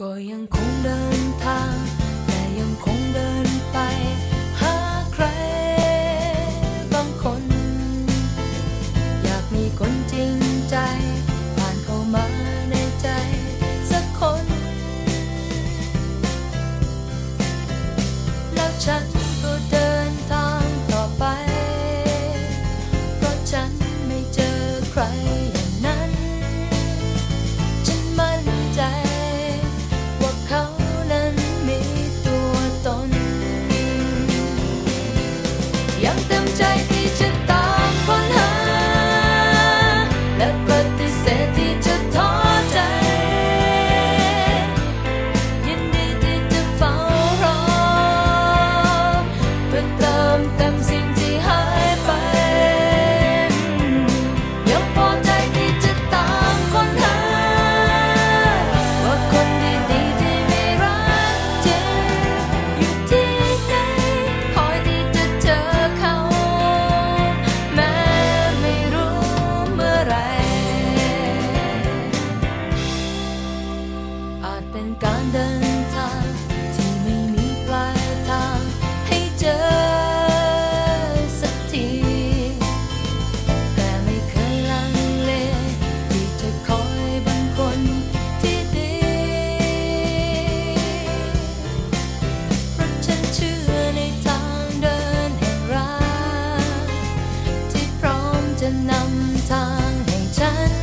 ก็ยังคงเดินทาง แต่ยังคงเดินไป หาใครบางคน อยากมีคนจริงใจ ผ่านเข้ามาในใจ สักคน แล้วฉัน จะนำทางให้ฉัน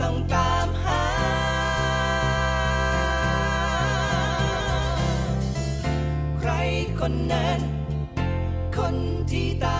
ต้องตามหา ใครคนนั้น คนที่ตา